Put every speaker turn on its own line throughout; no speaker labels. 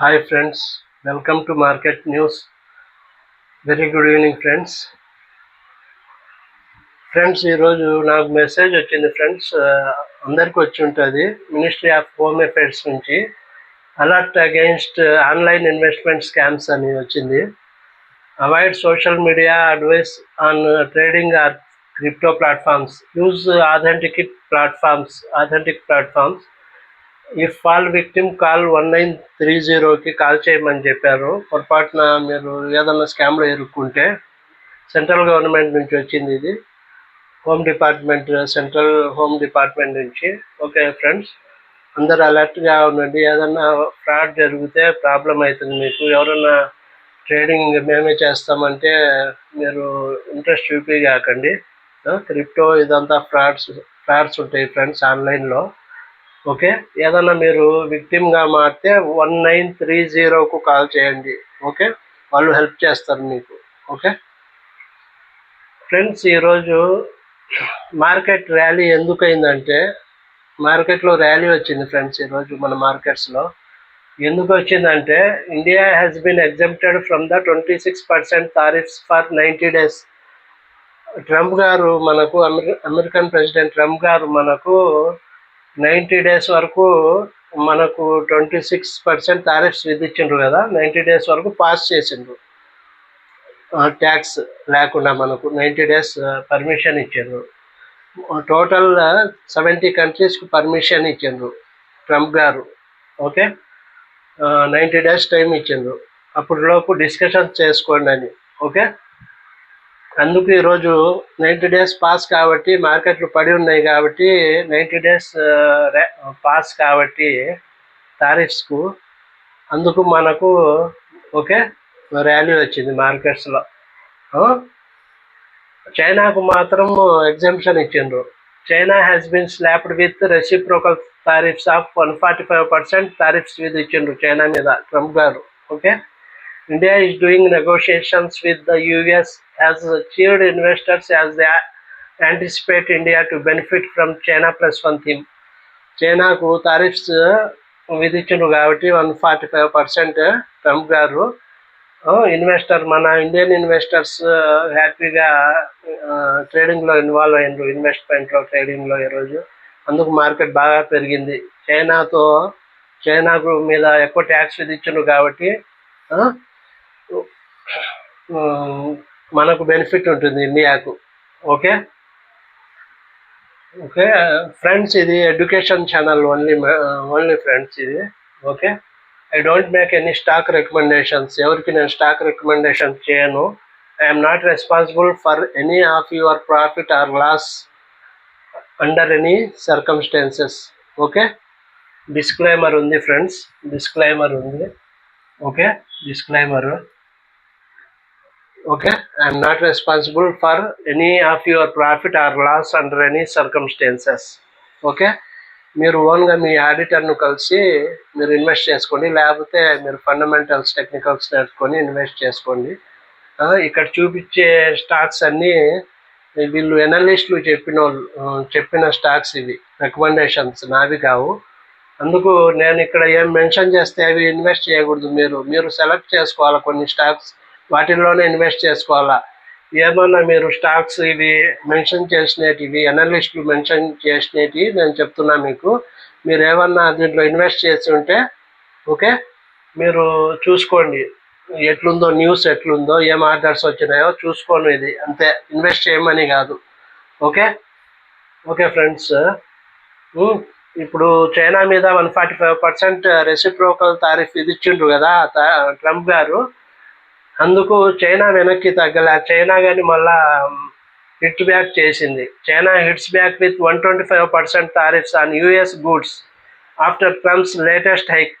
Hi friends welcome to market news very good evening friends friends ఈరోజు నాకు message వచ్చింది friends అందరికి వచ్చి ఉంటుంది. మినిస్ట్రీ ఆఫ్ హోమ్ అఫైర్స్ నుంచి alert against online investment scams అని వచ్చింది. Avoid social media advice on trading or crypto platforms use authentic platforms authentic platforms ఈ fall victim call one nine three జీరోకి call చేయమని చెప్పారు. పొరపాటున మీరు ఏదన్నా స్కామ్లో ఇరుక్కుంటే సెంట్రల్ గవర్నమెంట్ నుంచి వచ్చింది ఇది. Home department central home department నుంచి. ఓకే ఫ్రెండ్స్ అందరు అలర్ట్గా ఉండండి. ఏదన్నా ఫ్రాడ్ జరిగితే ప్రాబ్లం అవుతుంది మీకు. ఎవరన్నా ట్రేడింగ్ మేమే చేస్తామంటే మీరు ఇంట్రెస్ట్ చూపించకండి క్రిప్టో ఇదంతా ఫ్రాడ్స్ ఫ్రాడ్స్ ఉంటాయి ఫ్రెండ్స్ ఆన్లైన్లో. ఓకే? ఏదన్నా మీరు విక్టిమ్గా మారితే వన్ నైన్ త్రీ జీరోకు కాల్ చేయండి. ఓకే? వాళ్ళు హెల్ప్ చేస్తారు మీకు. ఓకే? ఫ్రెండ్స్ ఈరోజు మార్కెట్ ర్యాలీ ఎందుకైందంటే మార్కెట్లో ర్యాలీ వచ్చింది ఫ్రెండ్స్ ఈరోజు మన మార్కెట్స్లో ఎందుకు వచ్చిందంటే India has been exempted from the twenty six percent tariffs for ninety days Trump గారు మనకు అమెరి అమెరికన్ ప్రెసిడెంట్ ట్రంప్ గారు మనకు నైంటీ డేస్ వరకు మనకు ట్వంటీ సిక్స్ పర్సెంట్ టారిఫ్స్ విధించిండ్రు కదా నైంటీ డేస్ వరకు పాస్ చేసిండ్రు. ట్యాక్స్ లేకుండా మనకు నైంటీ డేస్ పర్మిషన్ ఇచ్చిండ్రు. టోటల్ సెవెంటీ కంట్రీస్కి పర్మిషన్ ఇచ్చిండ్రు ట్రంప్ గారు. ఓకే? నైంటీ డేస్ టైం ఇచ్చిండ్రు. అప్పటిలోపు డిస్కషన్ చేసుకోండి అని. ఓకే? అందుకు ఈరోజు నైంటీ డేస్ పాస్ కాబట్టి మార్కెట్లు పడి ఉన్నాయి కాబట్టి నైంటీ డేస్ పాస్ కాబట్టి టారిఫ్స్కు అందుకు మనకు ఓకే ర్యాలీ వచ్చింది మార్కెట్స్లో. చైనాకు మాత్రం ఎగ్జామ్షన్ ఇచ్చిండ్రు. China has been slapped with reciprocal tariffs of one forty five percent tariffs మీద ఇచ్చిండ్రు చైనా మీద ట్రంప్ గారు. Okay? India is doing negotiations with the US has cheered investors as they anticipate India to benefit from China plus one theme. చైనాకు tariffs విధించను కాబట్టి one forty five percent Trump గారు uh, investor మన Indian investors uh, హ్యాపీగా ట్రేడింగ్లో involve అయ్యారు ఇన్వెస్ట్మెంట్లో ట్రేడింగ్లో ఈరోజు అందుకు మార్కెట్ బాగా పెరిగింది చైనాతో చైనాకు మీద ఎక్కువ ట్యాక్స్ విధించను కాబట్టి uh, మనకు బెనిఫిట్ ఉంటుంది ఇండియాకు. ఓకే ఓకే ఫ్రెండ్స్ ఇది education channel only only friends ఇది. Okay I don't make any stock recommendations ఎవరికి నేను స్టాక్ రికమెండేషన్ చేయను. I'm not responsible for any of your profit or loss under any circumstances okay disclaimer ఉంది friends disclaimer ఉంది. Okay disclaimer okay I'm not responsible for any of your profit or loss under any circumstances okay మీరు ఓన్గా మీ ఆడిటర్ను కలిసి మీరు invest చేసుకోండి లేకపోతే మీరు fundamentals technicals నేర్చుకొని ఇన్వెస్ట్ చేసుకోండి. ఇక్కడ చూపించే స్టాక్స్ అన్నీ వీళ్ళు ఎనలిస్టులు చెప్పిన చెప్పిన స్టాక్స్ ఇవి రికమెండేషన్స్ నావి కావు. అందుకు నేను ఇక్కడ ఏం మెన్షన్ చేస్తే అవి ఇన్వెస్ట్ చేయకూడదు మీరు మీరు సెలెక్ట్ చేసుకోవాలి కొన్ని స్టాక్స్. వాటిల్లోనే ఇన్వెస్ట్ చేసుకోవాలా? ఏమన్నా మీరు స్టాక్స్ ఇవి మెన్షన్ చేసినవి అనలిస్టులు మెన్షన్ చేసినవి నేను చెప్తున్నా మీకు. మీరు ఏమన్నా దీంట్లో ఇన్వెస్ట్ చేసి ఉంటే ఓకే? మీరు చూసుకోండి. ఎట్లుందో న్యూస్ ఎట్లుందో ఏం ఆర్డర్స్ వచ్చినాయో చూసుకోండి ఇది. అంతే. ఇన్వెస్ట్ చేయమని కాదు. ఓకే? Okay friends. ఇప్పుడు చైనా మీద one forty five percent reciprocal tariff విధించిండ్రు కదా ట్రంప్ గారు. అందుకు చైనా వెనక్కి తగ్గలే. చైనా కానీ మళ్ళా హిట్ బ్యాక్ చేసింది. China hits back with one twenty five percent tariffs on US goods after Trump's latest hike.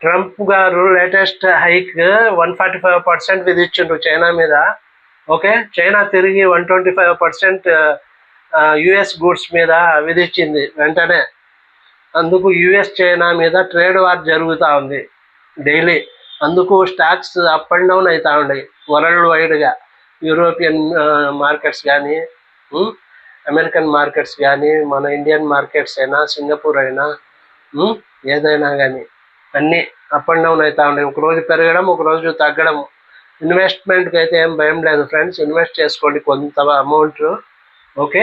Trump గారు latest hike one forty five percent విధించిండ్రు China మీద. Okay? China తిరిగి one twenty five percent US goods మీద విధించింది వెంటనే. అందుకు US China మీద trade war జరుగుతూ ఉంది డైలీ. అందుకు స్టాక్స్ అప్ అండ్ డౌన్ అవుతూ ఉన్నాయి. వరల్డ్ వైడ్గా. యూరోపియన్ మార్కెట్స్ కానీ అమెరికన్ మార్కెట్స్ కానీ మన ఇండియన్ మార్కెట్స్ అయినా సింగపూర్ అయినా ఏదైనా కానీ అన్నీ అప్ అండ్ డౌన్ అవుతూ ఉన్నాయి. ఒక రోజు పెరగడం ఒక రోజు తగ్గడం ఇన్వెస్ట్మెంట్కి అయితే ఏం భయం లేదు ఫ్రెండ్స్. ఇన్వెస్ట్ చేసుకోండి కొంత అమౌంట్ ఓకే?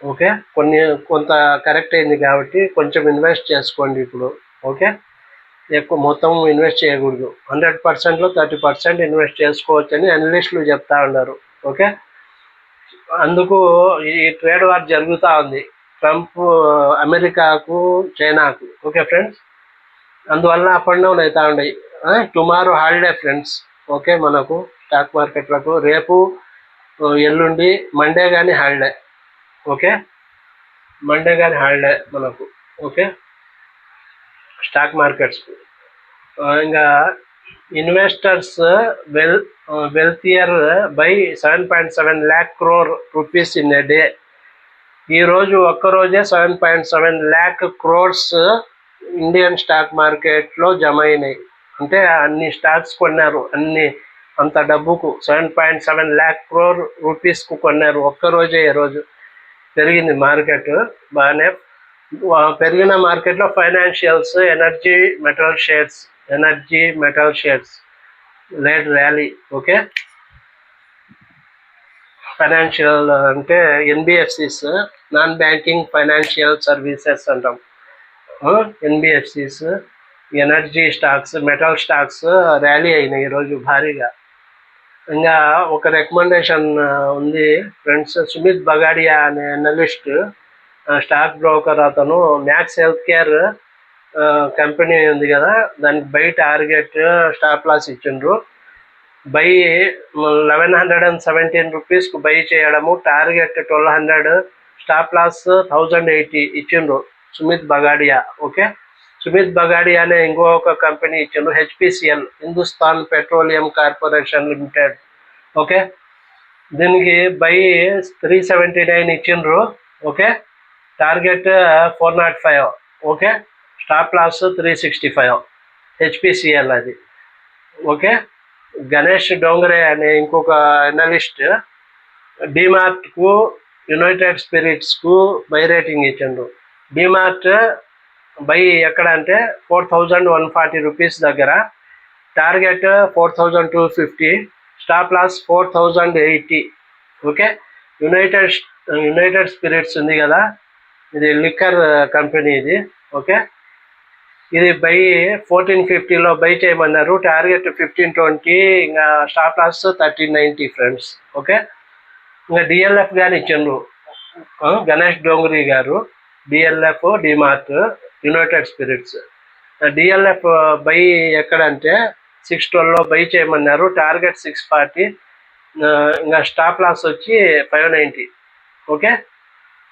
ఓకే? కొన్ని కొంత కరెక్ట్ అయింది కాబట్టి కొంచెం ఇన్వెస్ట్ చేసుకోండి ఇప్పుడు ఓకే? ఎక్కువ మొత్తం ఇన్వెస్ట్ చేయకూడదు. హండ్రెడ్ పర్సెంట్లో థర్టీ పర్సెంట్ ఇన్వెస్ట్ చేసుకోవచ్చని అనలిస్టులు చెప్తా ఉన్నారు. ఓకే? అందుకు ఈ ట్రేడ్ వార్ జరుగుతూ ఉంది. ట్రంప్ అమెరికాకు చైనాకు. ఓకే ఫ్రెండ్స్ అందువల్ల అప్ అండ్ డౌన్ అవుతూ ఉన్నాయి. టుమారో హాలిడే ఫ్రెండ్స్ ఓకే మనకు స్టాక్ మార్కెట్లకు రేపు ఎల్లుండి మండే కానీ హాలిడే ఓకే? మండే కానీ హాలిడే మనకు. ఓకే? స్టాక్ మార్కెట్స్ ఇంకా investors well wealthier by seven point seven lakh crore rupees in a day. ఈరోజు ఒక్కరోజే seven point seven lakh crores Indian stock మార్కెట్లో జమ అయినాయి. అంటే అన్ని స్టాక్స్ కొన్నారు అన్ని అంత డబ్బుకు seven point seven lakh crore రూపీస్కు కొన్నారు. ఒక్కరోజే ఈరోజు రోజు పెరిగింది మార్కెట్. బాగానే పెరిగిన మార్కెట్లో financials energy metal shares energy metal shares late rally okay? Financial అంటే NBFCs non banking financial services అంటాం. NBFCs energy stocks metal stocks rally అయినాయి ఈరోజు భారీగా. ఇంకా ఒక రికమెండేషన్ ఉంది. ఫ్రెండ్స్ సుమిత్ బగాడియా అనే అనలిస్ట్ స్టాక్ బ్రోకర్ అతను మ్యాక్స్ హెల్త్ కేర్ కంపెనీ ఉంది కదా దానికి బై టార్గెట్ స్టాప్ లాస్ ఇచ్చిండ్రు. Buy eleven hundred and seventeen రూపీస్కి బై చేయడము target twelve hundred stop loss thousand eighty ఇచ్చిండ్రు సుమిత్ బగాడియా ఓకే? సుమిత్ బగాడియా అనే ఇంకొక కంపెనీ ఇచ్చిండ్రు HPCL Hindustan Petroleum Corporation Limited okay? దీనికి బై త్రీ సెవెంటీ నైన్ ఇచ్చిండ్రు okay? Target four nought five. Okay? Stop loss three sixty five. HPCL అది. Okay? Ganesh Dongre అనే ఇంకొక analyst డిమార్ట్కు యునైటెడ్ స్పిరిట్స్కు బై రేటింగ్ ఇచ్చిండ్రు డిమార్ట్ బై ఎక్కడ అంటే four thousand one forty rupees దగ్గర. Target four thousand two fifty. Stop loss four thousand eighty. Okay? United United Spirits ఉంది కదా. ఇది లిక్కర్ కంపెనీ ఇది ఓకే ఇది బై ఫోర్టీన్ ఫిఫ్టీలో బై చేయమన్నారు. టార్గెట్ ఫిఫ్టీన్ ట్వంటీ ఇంకా stop loss thirteen ninety friends okay ఇంకా డిఎల్ఎఫ్ కానీ ఇచ్చిండ్రు. గణేష్ డోంగ్రీ గారు DLF DMart United Spirits DLF buy ఎక్కడంటే సిక్స్ ట్వెల్వ్లో బై చేయమన్నారు. టార్గెట్ సిక్స్ ఫార్టీ ఇంకా స్టాప్ లాస్ వచ్చి ఫైవ్ నైంటీ ఓకే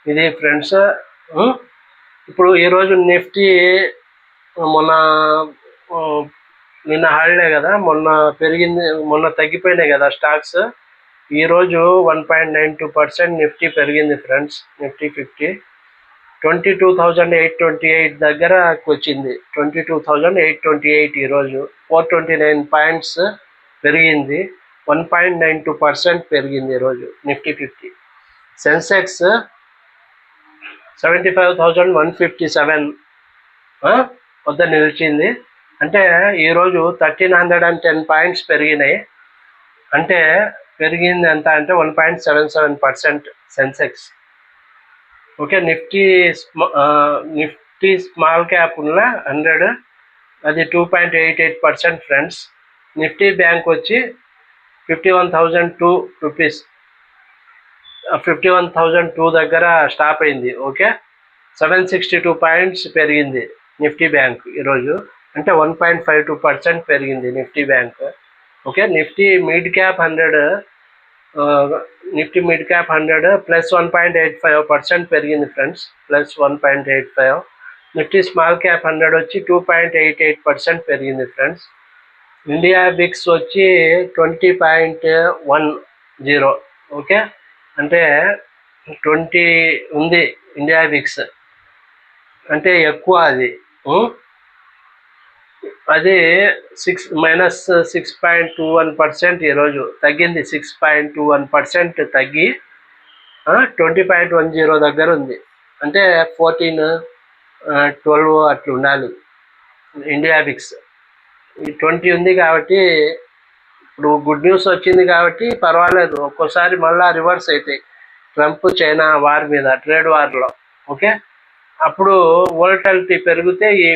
ఇది ఫ్రెండ్స్ ఇప్పుడు ఈరోజు నిఫ్టీ మొన్న నిన్న హాలిడే కదా మొన్న పెరిగింది మొన్న తగ్గిపోయినాయి కదా స్టాక్స్. ఈరోజు one point nine two percent Nifty పెరిగింది friends Nifty fifty. Twenty two thousand eight twenty eight దగ్గర వచ్చింది twenty two thousand eight twenty eight ఈరోజు ఫోర్ ట్వంటీ నైన్ పాయింట్స్ పెరిగింది one point nine two percent పెరిగింది ఈరోజు Nifty fifty. Sensex seventy five thousand one fifty seven వద్ద నిలిచింది. అంటే ఈరోజు thirteen hundred and ten points పెరిగినాయి. అంటే పెరిగింది ఎంత అంటే one point seven seven percent Sensex okay Nifty స్మ- Nifty small cap ఉన్న హండ్రెడ్ అది two point eight eight percent friends Nifty bank వచ్చి fifty one thousand two rupees fifty one thousand two దగ్గర stop అయింది okay? Seven sixty two points పెరిగింది Nifty bank ఈరోజు. అంటే one point five two percent పెరిగింది Nifty bank okay? Nifty mid cap hundred Nifty mid cap hundred plus one point eight five percent పెరిగింది friends plus one point eight five. Nifty small cap hundred వచ్చి two point eight eight percent పెరిగింది friends. India VIX వచ్చి twenty point one zero okay? అంటే twenty ఉంది India VIX అంటే ఎక్కువ అది. అది six minus six point two one percent ఈరోజు తగ్గింది six point two one percent తగ్గి ట్వంటీ పాయింట్ వన్ జీరో దగ్గర ఉంది. అంటే ఫోర్టీన్ ట్వెల్వ్ అట్లా ఉండాలి ఇండియా బిక్స్ ట్వంటీ ఉంది కాబట్టి ఇప్పుడు గుడ్ న్యూస్ వచ్చింది కాబట్టి పర్వాలేదు. ఒక్కోసారి మళ్ళా రివర్స్ అవుతాయి ట్రంప్ చైనా వార్ మీద ట్రేడ్ వార్లో ఓకే అప్పుడు వోలటాలిటీ పెరిగితే ఈ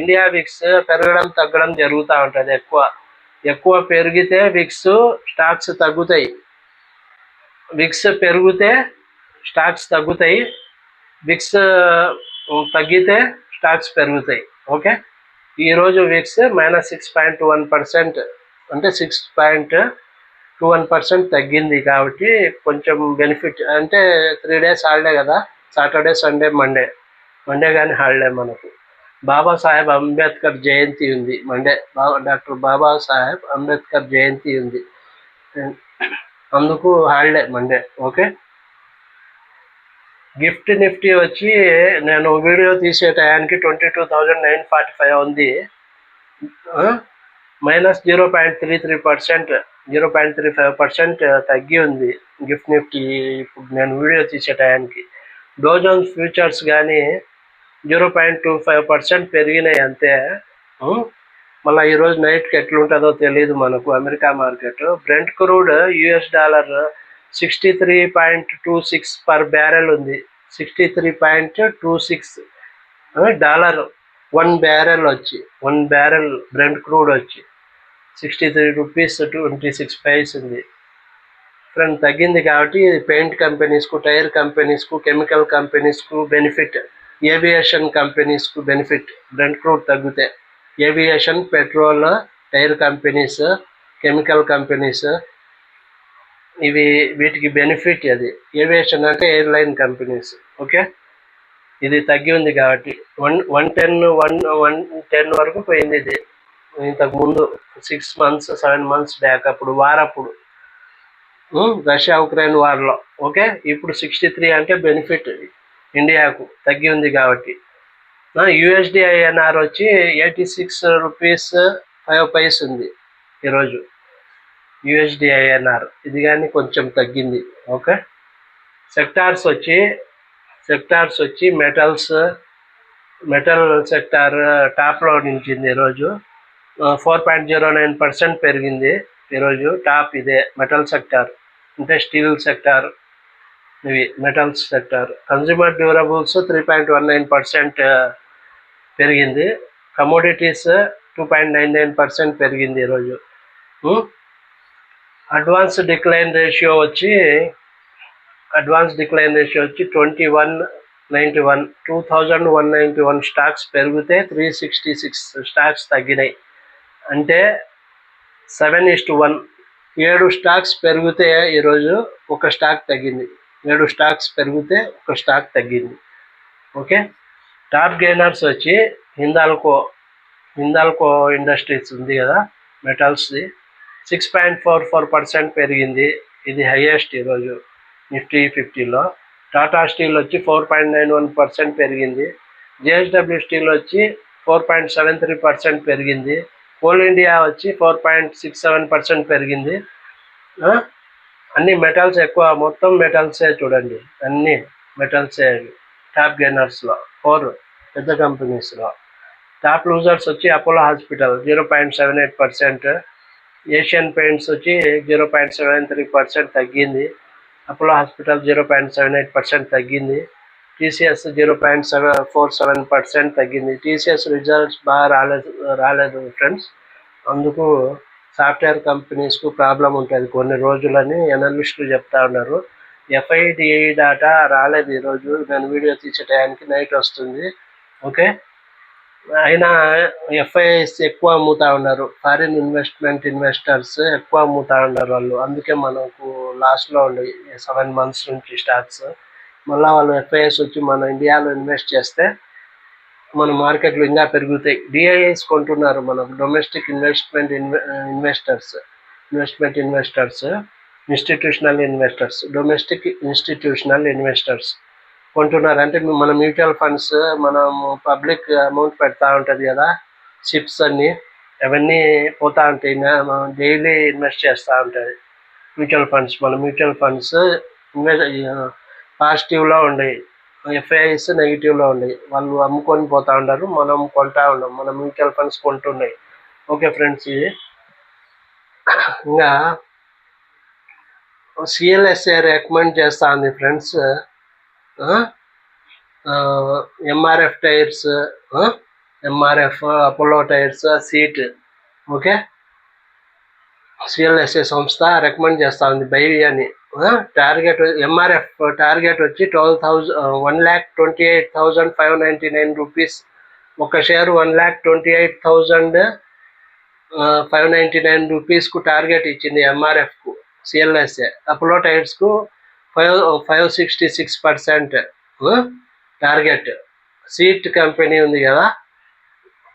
ఇండియా విక్స్ పెరగడం తగ్గడం జరుగుతూ ఉంటుంది ఎక్కువ. ఎక్కువ పెరిగితే విక్స్ స్టాక్స్ తగ్గుతాయి. విక్స్ పెరిగితే స్టాక్స్ తగ్గుతాయి. విక్స్ తగ్గితే స్టాక్స్ పెరుగుతాయి. ఓకే ఈరోజు VIX minus six point one percent అంటే six point two one percent తగ్గింది కాబట్టి కొంచెం బెనిఫిట్ అంటే త్రీ డేస్ హాలిడే కదా సాటర్డే సండే మండే. మండే కానీ హాలిడే మనకు. బాబాసాహెబ్ అంబేద్కర్ జయంతి ఉంది మండే. బాబా డాక్టర్ బాబాసాహెబ్ అంబేద్కర్ జయంతి ఉంది. అందుకు holiday Monday okay? GIFT Nifty వచ్చి నేను వీడియో తీసే టయానికి twenty two thousand nine forty five ఉంది. Minus zero point three three percent zero point three five percent తగ్గి ఉంది గిఫ్ట్ నిఫ్టీ. ఇప్పుడు నేను వీడియో తీసే టయానికి డోజోన్ ఫ్యూచర్స్ కానీ zero point two five percent పెరిగినాయి అంతే. మళ్ళీ ఈరోజు నైట్కి ఎట్లుంటుందో తెలియదు మనకు America market. Brent crude US dollar sixty three point two six per barrel ఉంది. Sixty three point two six dollar. One barrel వచ్చి వన్ బ్యారెల్ బ్రెంట్ క్రూడ్ వచ్చి sixty three rupees twenty six price ఉంది. Friend తగ్గింది కాబట్టి paint కంపెనీస్కు tyre కంపెనీస్కు chemical కంపెనీస్కు benefit. Aviation కంపెనీస్కు బెనిఫిట్. బ్రెంట్ క్రూడ్ తగ్గితే aviation petrol tyre companies chemical companies ఇవి వీటికి బెనిఫిట్ అది. ఏవియేషన్ అంటే ఎయిర్లైన్ కంపెనీస్. ఓకే? ఇది తగ్గి ఉంది కాబట్టి one one ten one one ten వరకు పోయింది ఇది. ఇంతకు ముందు six months seven months back అప్పుడు వారప్పుడు. ఉమ్, రష్యా ఉక్రెయిన్ వార్లో. ఓకే? ఇప్పుడు సిక్స్టీ త్రీ అంటే బెనిఫిట్ ఇండియాకు తగ్గి ఉంది కాబట్టి. యుఎస్డి ఐఎన్ఆర్ వచ్చి eighty six rupees five paise ఉంది ఈరోజు. యుఎస్డి ఐఎన్ఆర్ ఇది కానీ కొంచెం తగ్గింది. ఓకే? సెక్టార్స్ వచ్చి సెక్టార్స్ వచ్చి మెటల్స్ మెటల్ సెక్టార్ టాప్లో నిలిచింది ఈరోజు. Four point zero nine percent పెరిగింది ఈరోజు. టాప్ ఇదే మెటల్ సెక్టార్ అంటే స్టీల్ సెక్టార్. ఇవి metals sector. Consumer durables three point one nine percent పెరిగింది. Commodities two point nine nine percent పెరిగింది ఈరోజు. అడ్వాన్స్ డిక్లైన్ రేషియో వచ్చి అడ్వాన్స్ డిక్లైన్ రేషియో వచ్చి twenty one ninety one two thousand one ninety one stocks పెరిగితే three sixty six stocks తగ్గినాయి. అంటే seven ఇస్ట్ one ఏడు స్టాక్స్ పెరిగితే ఈరోజు ఒక స్టాక్ తగ్గింది. ఏడు స్టాక్స్ పెరిగితే ఒక స్టాక్ తగ్గింది. ఓకే? టాప్ గెయినర్స్ వచ్చి హిందాల్కో హిందాల్కో ఇండస్ట్రీస్ ఉంది కదా మెటల్స్ది. Six point four four percent పెరిగింది. ఇది హైయెస్ట్ ఈరోజు. నిఫ్టీ ఫిఫ్టీలో. టాటా స్టీల్ వచ్చి four point nine one percent పెరిగింది. జేఎస్డబ్ల్యూ స్టీల్ వచ్చి four point seven three percent పెరిగింది. కోల్ ఇండియా వచ్చి four point six seven percent పెరిగింది. అన్ని మెటల్స్ ఎక్కువ మొత్తం మెటల్సే చూడండి. అన్ని మెటల్సే టాప్ గెయినర్స్లో ఫోర్ పెద్ద కంపెనీస్లో. టాప్ లూజర్స్ వచ్చి Apollo hospital zero point seven eight percent. Asian paints వచ్చి zero point seven three percent తగ్గింది. Apollo hospital zero point seven eight percent తగ్గింది. TCS zero point seven four seven percent తగ్గింది. TCS results బాగా రాలేదు రాలేదు friends. అందుకు software కంపెనీస్కు problem ఉంటుంది కొన్ని రోజులని ఎనలిస్టులు చెప్తా ఉన్నారు. ఎఫ్ఐడిఐ డాటా రాలేదు ఈరోజు. నేను వీడియో తీసే టయానికి నైట్ వస్తుంది. ఓకే? అయినా ఎఫ్ఐఎస్ ఎక్కువ అమ్ముతా ఉన్నారు. ఫారిన్ ఇన్వెస్ట్మెంట్ ఇన్వెస్టర్స్ ఎక్కువ అమ్ముతా ఉన్నారు వాళ్ళు. అందుకే మనకు లాస్ట్లో ఉండే సెవెన్ మంత్స్ నుంచి స్టాక్స్ మళ్ళీ వాళ్ళు ఎఫ్ఐఎస్ వచ్చి మన ఇండియాలో ఇన్వెస్ట్ చేస్తే మన మార్కెట్లు ఇంకా పెరుగుతాయి. డిఐఎస్ కొంటున్నారు మన domestic investment investors investment investors institutional investors domestic institutional investors కొంటున్నారు. అంటే మన మ్యూచువల్ ఫండ్స్ మనం పబ్లిక్ అమౌంట్ పెడతా ఉంటుంది కదా చిప్స్ అన్ని అవన్నీ పోతూ ఉంటాయి. డైలీ ఇన్వెస్ట్ చేస్తూ ఉంటుంది. మ్యూచువల్ ఫండ్స్ మన మ్యూచువల్ ఫండ్స్ ఇన్వెస్ట్ పాజిటివ్లో ఉండేవి ఎఫ్ఐఐస్ నెగిటివ్లో ఉన్నాయి వాళ్ళు అమ్ముకొని పోతూ ఉంటారు మనం కొంటా ఉన్నాం. మన మ్యూచువల్ ఫండ్స్ కొంటున్నాయి. ఓకే ఫ్రెండ్స్ ఇంకా సిఎల్ఎస్ఏ రికమెండ్ చేస్తా ఉంది friends. MRF tyres MRF Apollo tyres CEAT okay? CLSA సంస్థ రికమెండ్ చేస్తా ఉంది బై అని. టార్గెట్ ఎంఆర్ఎఫ్ టార్గెట్ వచ్చి twelve thousand one lakh twenty eight thousand five ninety nine rupees ఒక share one lakh twenty eight thousand five ninety nine రూపీస్కు target ఇచ్చింది ఎంఆర్ఎఫ్కు CLSA Apollo టైర్స్కు five five sixty six percent target. CEAT company ఉంది కదా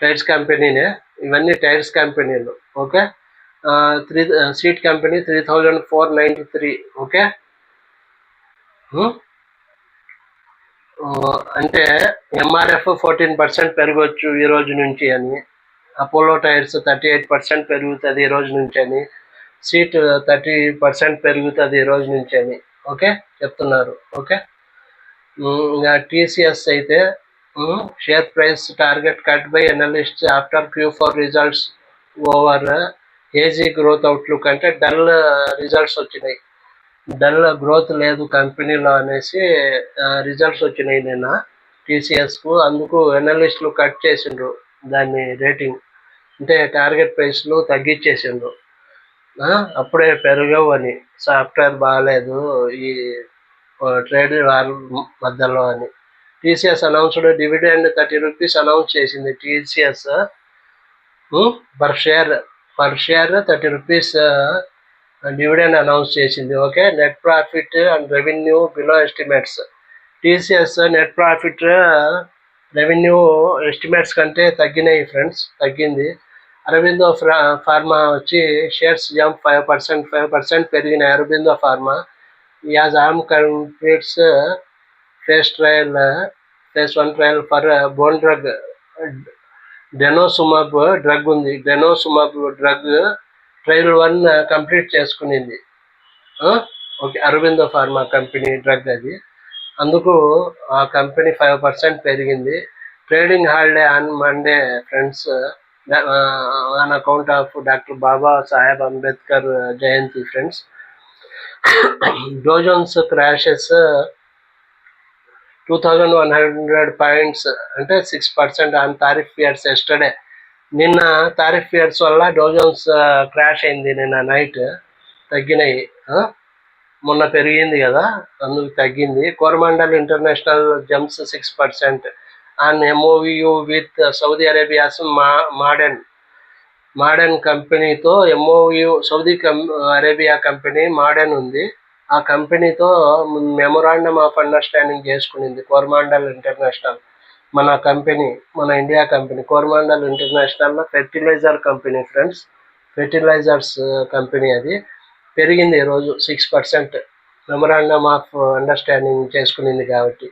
tyres కంపెనీనే ఇవన్నీ tyres కంపెనీలు okay? Three CEAT company three thousand four ninety three okay? అంటే MRF fourteen percent పెరగవచ్చు ఈ రోజు నుంచి అని Apollo tyres thirty eight percent పెరుగుతుంది ఈ రోజు నుంచి అని సీట్ థర్టీ పర్సెంట్ పెరుగుతుంది ఈ రోజు నుంచి అని. ఓకే? చెప్తున్నారు. ఓకే? ఇంకా టీసీఎస్ అయితే share price target cut by analyst after Q four results over. AG growth outlook అంటే డల్ రిజల్ట్స్ వచ్చినాయి. డల్ గ్రోత్ లేదు కంపెనీలో అనేసి రిజల్ట్స్ వచ్చినాయి నిన్న టీసీఎస్కు. అందుకు ఎనలిస్టులు కట్ చేసిండ్రు దాన్ని రేటింగ్. అంటే టార్గెట్ ప్రైస్లు తగ్గించేసిండ్రు. అప్పుడే పెరగవు అని సాఫ్ట్వేర్ బాగాలేదు ఈ ట్రేడ్ వార్ మధ్యలో అని. TCS announced dividend thirty rupees announce చేసింది TCS. Per share per share thirty rupees dividend announce చేసింది. Okay? Net profit and revenue below estimates. TCS net profit revenue estimates కంటే తగ్గినాయి ఫ్రెండ్స్ తగ్గింది. Aurobindo pharma వచ్చి shares jump five percent five percent పెరిగినాయి. Aurobindo pharma. As arm completes phase trial phase one trial for bone drug. Denosumab drug ఉంది. Denosumab drug trial one complete చేసుకునింది. Okay Aurobindo Pharma company drug అది. అందుకు ఆ company five percent పెరిగింది. Trading holiday on Monday friends. On account of doctor Baba Saheb Ambedkar Jayanti friends Dow Jones crashes two thousand one hundred points అంటే six percent on tariff fears yesterday నిన్న tariff fears వల్ల Dow Jones crash అయింది నిన్న night తగ్గినాయి మొన్న పెరిగింది కదా అందుకు తగ్గింది. Coromandel international jumps six percent and MoU with Saudi Arabia's మా మాడర్న్ మాడర్న్ కంపెనీతో ఎంఓయు సౌదీ కం అరేబియా కంపెనీ మాడర్న్ ఉంది. ఆ కంపెనీతో మెమొరాండమ్ ఆఫ్ అండర్స్టాండింగ్ చేసుకునింది. కోర్మాండల్ ఇంటర్నేషనల్ మన కంపెనీ మన India company Coromandel international fertiliser company friends fertilisers company అది. పెరిగింది ఈరోజు six percent memorandum of understanding చేసుకునింది కాబట్టి.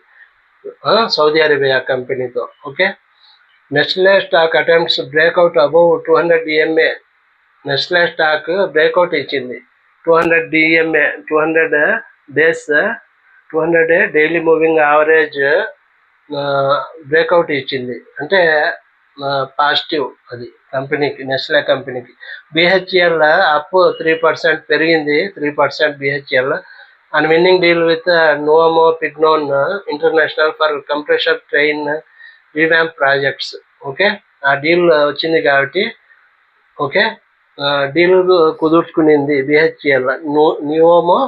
సౌదీ అరేబియా కంపెనీతో okay? Nestle stock attempts breakout above two hundred DMA Nestle stock breakout ఇచ్చింది. Two hundred DMA two hundred days two hundred daily moving average breakout ఇచ్చింది. అంటే positive అది కంపెనీకి Nestle కంపెనీకి. BHEL up three percent పెరిగింది three percent BHEL and winning deal with Nuovo Pignone international for compressor train revamp projects okay ఆ deal వచ్చింది కాబట్టి okay deal కుదుర్చుకునింది బిహెచ్ఎల్ నియోమో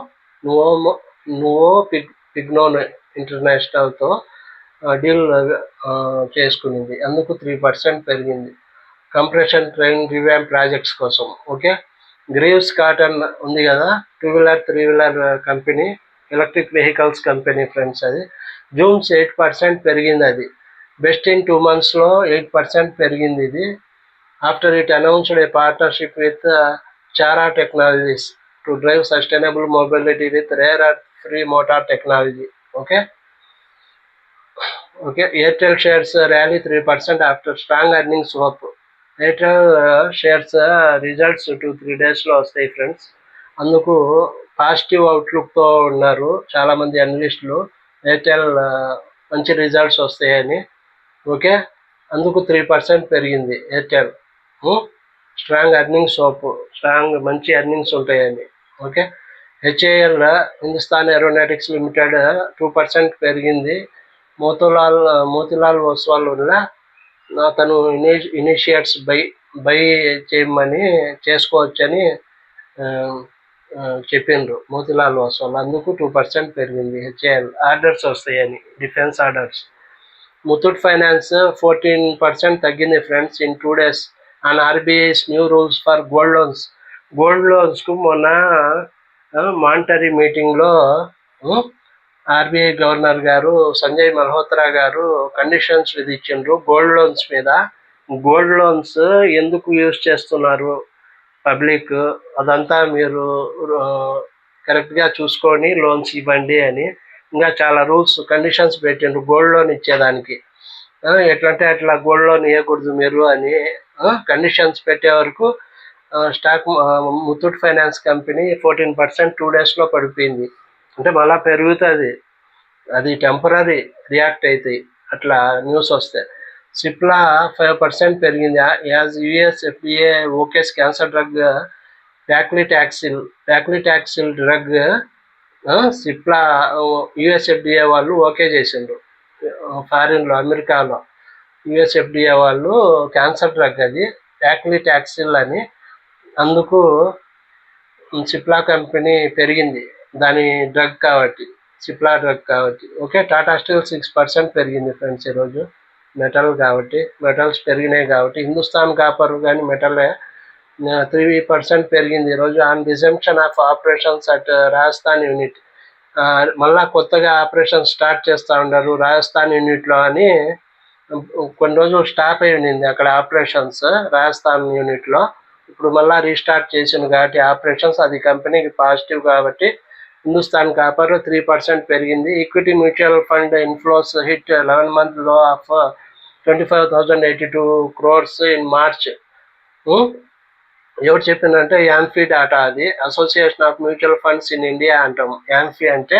నువోమో నువో పిగ్ పిగ్నోన్ ఇంటర్నేషనల్తో డీల్ చేసుకునింది. అందుకు త్రీ పర్సెంట్ పెరిగింది. కంప్రెషన్ ట్రైన్ రివ్యాంప్ ప్రాజెక్ట్స్ కోసం. ఓకే గ్రీవ్స్ కాటన్ ఉంది కదా two wheeler three wheeler company electric vehicles company friends అది జూమ్స్ ఎయిట్ పర్సెంట్ పెరిగింది అది. బెస్ట్ ఇన్ టూ మంత్స్లో ఎయిట్ పర్సెంట్ పెరిగింది ఇది. After it announced a partnership with Chara technologies to drive sustainable mobility with rare earth free motor technology okay okay Airtel shares rally three percent after strong earnings hope Airtel shares results two three డేస్లో వస్తాయి friends అందుకు positive అవుట్లుక్తో ఉన్నారు చాలామంది అనలిస్టులు Airtel uh, మంచి results వస్తాయని. Okay అందుకు త్రీ పర్సెంట్ పెరిగింది Airtel strong earnings hope strong మంచి ఎర్నింగ్స్ ఉంటాయని. Okay HAL Hindustan aeronautics limited two percent పెరిగింది. మోతోలాల్ మోతిలాల్ ఒస్వాల్ వల్ల అతను ఇని ఇనిషియేట్స్ బై బై చేయమని చేసుకోవచ్చని చెప్పిండ్రు మోతిలాల్ ఒస్వాల్ అందుకు టూ పర్సెంట్ పెరిగింది హెచ్ఏఎల్. ఆర్డర్స్ వస్తాయని defence orders. Muthoot finance fourteen percent తగ్గింది friends in two days. And RBI's new rules for gold loans. Gold లోన్స్కు మొన్న మానిటరీ మీటింగ్లో RBI governor garu Sanjay Malhotra garu conditions విధించిండ్రు gold loans మీద. Gold loans ఎందుకు use చేస్తున్నారు public? అదంతా మీరు కరెక్ట్గా చూసుకొని లోన్స్ ఇవ్వండి అని. ఇంకా చాలా రూల్స్ కండిషన్స్ పెట్టిండ్రు గోల్డ్ లోన్ ఇచ్చేదానికి. ఎట్లంటే అట్లా గోల్డ్ లోన్ ఇవ్వకూడదు మీరు అని కండిషన్స్ పెట్టే వరకు stock Muthoot finance company fourteen percent two డేస్లో పడిపోయింది. అంటే మళ్ళా పెరుగుతుంది. అది టెంపరీ రియాక్ట్ అవుతాయి అట్లా న్యూస్ వస్తే. సిప్లా ఫైవ్ పర్సెంట్ పెరిగింది. As US FDA okays cancer drug paclitaxel paclitaxel drug Cipla US FDA వాళ్ళు ఓకే చేసిండ్రు. ఫారిన్లో అమెరికాలో యుఎస్ఎఫ్డిఏ వాళ్ళు క్యాన్సర్ డ్రగ్ అది ప్యాక్లిటాక్సిల్ అని. అందుకు సిప్లా కంపెనీ పెరిగింది. దాని డ్రగ్ కాబట్టి సిప్లా డ్రగ్ కాబట్టి. Okay Tata steel six percent పెరిగింది ఫ్రెండ్స్ ఈరోజు. మెటల్ కాబట్టి మెటల్స్ పెరిగినాయి కాబట్టి హిందుస్థాన్ కాపర్ కానీ మెటలే త్రీ పర్సెంట్ పెరిగింది ఈరోజు. On resumption of operations at Rajasthan unit మళ్ళా కొత్తగా ఆపరేషన్ స్టార్ట్ చేస్తూ ఉన్నారు రాజస్థాన్ యూనిట్లో అని. కొన్ని రోజులు స్టాప్ అయి ఉండింది అక్కడ ఆపరేషన్స్ రాజస్థాన్ యూనిట్లో ఇప్పుడు మళ్ళీ రీస్టార్ట్ చేసింది కాబట్టి ఆపరేషన్స్ అది కంపెనీకి పాజిటివ్ కాబట్టి హిందుస్థాన్ కాపర్ త్రీ పర్సెంట్ పెరిగింది. Equity mutual fund inflows hit eleven మంత్లో of twenty five thousand eighty two crores in March. ఎవరు చెప్పిందంటే యాన్ఫీ డాటా అది. Association of mutual funds in India అంటాం. యాన్ఫీ అంటే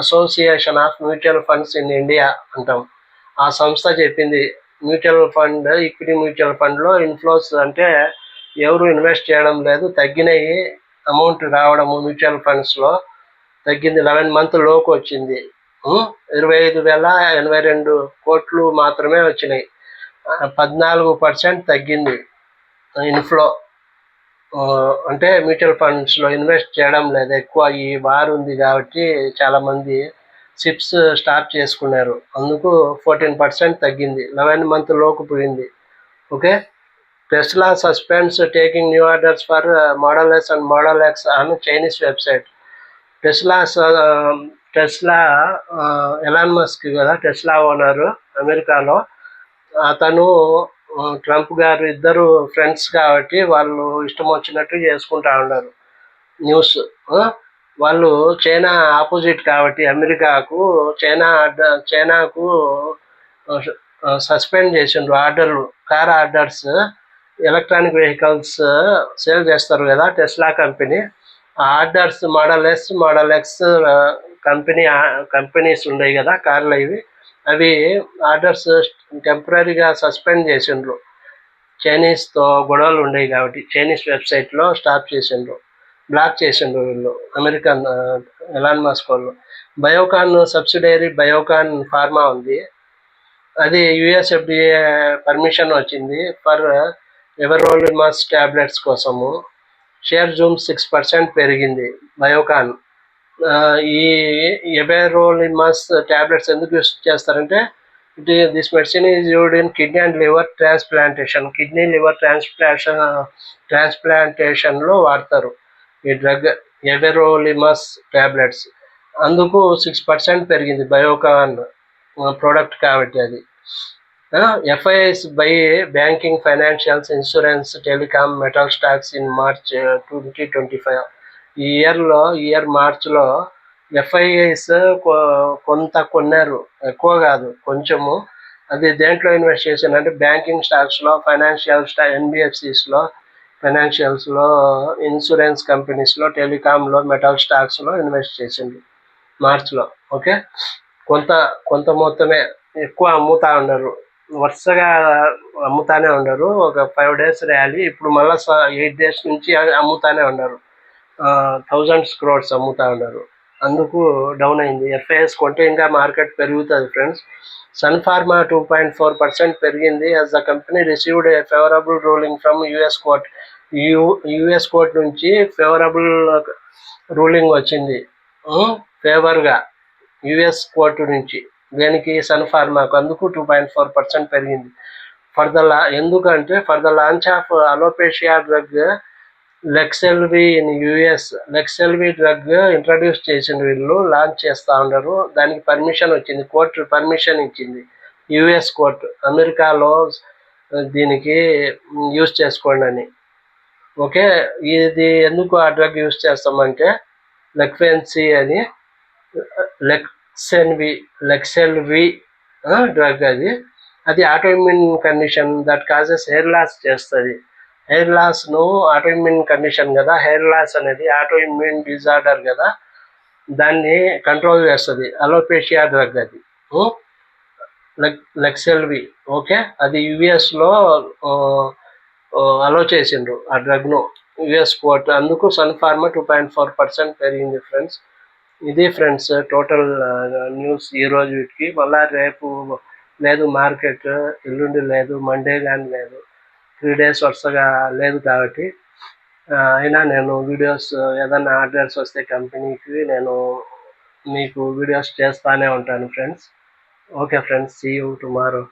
association of mutual funds in India అంటాం. ఆ సంస్థ చెప్పింది మ్యూచువల్ ఫండ్ ఈక్విటీ మ్యూచువల్ ఫండ్లో ఇన్ఫ్లోస్ అంటే ఎవరు ఇన్వెస్ట్ చేయడం లేదు. తగ్గినాయి అమౌంట్ రావడము మ్యూచువల్ ఫండ్స్లో తగ్గింది. లెవెన్ మంత్లోకి వచ్చింది. ఇరవై ఐదు వేల ఎనభై రెండు కోట్లు మాత్రమే వచ్చినాయి. పద్నాలుగు పర్సెంట్ తగ్గింది. ఇన్ఫ్లో అంటే మ్యూచువల్ ఫండ్స్లో ఇన్వెస్ట్ చేయడం లేదు. ఎక్కువ ఈ వార్ ఉంది కాబట్టి చాలామంది సిప్స్ స్టార్ట్ చేసుకున్నారు. అందుకు ఫోర్టీన్ పర్సెంట్ తగ్గింది. లెవెన్ మంత్లోకి పోయింది. Okay? Tesla suspends taking new orders for model S and model X on Chinese website. Tesla Tesla Elon Musk కదా టెస్లా ఓనర్ అమెరికాలో. అతను ట్రంప్ గారు ఇద్దరు ఫ్రెండ్స్ కాబట్టి వాళ్ళు ఇష్టం వచ్చినట్టు చేసుకుంటా ఉన్నారు. న్యూస్ వాళ్ళు చైనా ఆపోజిట్ కాబట్టి అమెరికాకు చైనా చైనాకు సస్పెండ్ చేసిండ్రు ఆర్డర్లు car orders electronic vehicles sale చేస్తారు కదా Tesla company orders model S model X company companies ఉన్నాయి కదా కార్లు ఇవి. అవి ఆర్డర్స్ టెంపరీగా సస్పెండ్ చేసిండ్రు. చైనీస్తో గొడవలు ఉండేవి కాబట్టి చైనీస్ వెబ్సైట్లో స్టాప్ చేసిండ్రు. బ్లాక్ చేసిండ్రు వీళ్ళు అమెరికన్ ఎలాన్ మాస్క్ వాళ్ళు. బయోకాన్ సబ్సిడరీ బయోకాన్ ఫార్మా ఉంది. అది యుఎస్ఎఫ్డిఏ పర్మిషన్ వచ్చింది ఫర్ ఎవరోలిమాస్ ట్యాబ్లెట్స్ కోసము. షేర్ జూమ్ సిక్స్ పర్సెంట్ పెరిగింది. బయోకాన్. ఈ ఎబెరోలిమస్ ట్యాబ్లెట్స్ ఎందుకు యూస్ చేస్తారంటే this medicine is used in kidney and liver transplantation. Kidney liver transplantation ట్రాన్స్ప్లాంటేషన్లో వాడతారు ఈ డ్రగ్ ఎబెరోలిమస్ ట్యాబ్లెట్స్ అందుకు సిక్స్ పర్సెంట్ పెరిగింది బయోకాన్ ప్రోడక్ట్ కాబట్టి అది. FIIs buy banking financials insurance telecom metal stocks in March twenty twenty five ఈ ఇయర్లో year మార్చ్లో FIIs కొంత కొన్నారు. ఎక్కువ కాదు కొంచెము. అది దేంట్లో ఇన్వెస్ట్ చేశాను అంటే బ్యాంకింగ్ స్టాక్స్లో ఫైనాన్షియల్ స్టా ఎన్బిఎఫ్సిస్లో ఫైనాన్షియల్స్లో ఇన్సూరెన్స్ కంపెనీస్లో టెలికామ్లో మెటల్ స్టాక్స్లో ఇన్వెస్ట్ చేసింది మార్చ్లో ఓకే కొంత కొంత మొత్తమే. ఎక్కువ అమ్ముతా ఉన్నారు. వరుసగా అమ్ముతానే ఉన్నారు. ఒక ఫైవ్ డేస్ ర్యాలీ ఇప్పుడు మళ్ళీ ఎయిట్ డేస్ నుంచి అమ్ముతానే ఉన్నారు. థౌజండ్స్ క్రోడ్స్ అమ్ముతా ఉన్నారు. అందుకు డౌన్ అయింది. ఎఫ్ఐఎస్ కొంటే ఇంకా మార్కెట్ పెరుగుతుంది friends Sun pharma two point four percent పెరిగింది. As the company received a favourable ruling from US court U US court నుంచి ఫేవరబుల్ రూలింగ్ uh, వచ్చింది. ఫేవర్గా యుఎస్ కోర్టు నుంచి. దీనికి సన్ ఫార్మాకు అందుకు టూ పాయింట్ ఫోర్ పర్సెంట్ పెరిగింది. ఫర్ ద లా ఎందుకంటే for the launch of alopecia drug Leqselvi in US Leqselvi drug introduce చేసిన వీళ్ళు లాంచ్ చేస్తూ ఉన్నారు. దానికి పర్మిషన్ వచ్చింది కోర్టు పర్మిషన్ ఇచ్చింది. యుఎస్ కోర్టు అమెరికాలో దీనికి యూస్ చేసుకోండి అని. ఓకే ఇది ఎందుకు ఆ డ్రగ్ యూస్ చేస్తామంటే లెక్వెన్సీ అని లెక్ సెన్వి లెక్సెల్వి డ్రగ్ అది. అది autoimmune condition that causes hair loss చేస్తుంది. హెయిర్ లాస్ను ఆటోఇమ్యూన్ కండిషన్ కదా హెయిర్ లాస్ అనేది ఆటోఇమ్యూన్ డిజార్డర్ కదా దాన్ని కంట్రోల్ చేస్తుంది. అలోపేషియా డ్రగ్ అది. Leqselvi okay? అది యుఎస్లో అలో చేసిండ్రు ఆ డ్రగ్ను యుఎస్ కోర్ట్. అందుకు Sun pharma two point four percent friends friends. ఇది ఫ్రెండ్స్ టోటల్ న్యూస్ ఈ రోజు వీటికి. మళ్ళా రేపు లేదు మార్కెట్ ఎల్లుండి లేదు మండే కానీ లేదు. త్రీ డేస్ వరుసగా లేదు కాబట్టి అయినా నేను వీడియోస్ ఏదైనా ఆర్డర్స్ వస్తే కంపెనీకి నేను మీకు వీడియోస్ చేస్తానే ఉంటాను friends. Okay friends see you tomorrow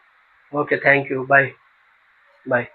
okay thank you bye bye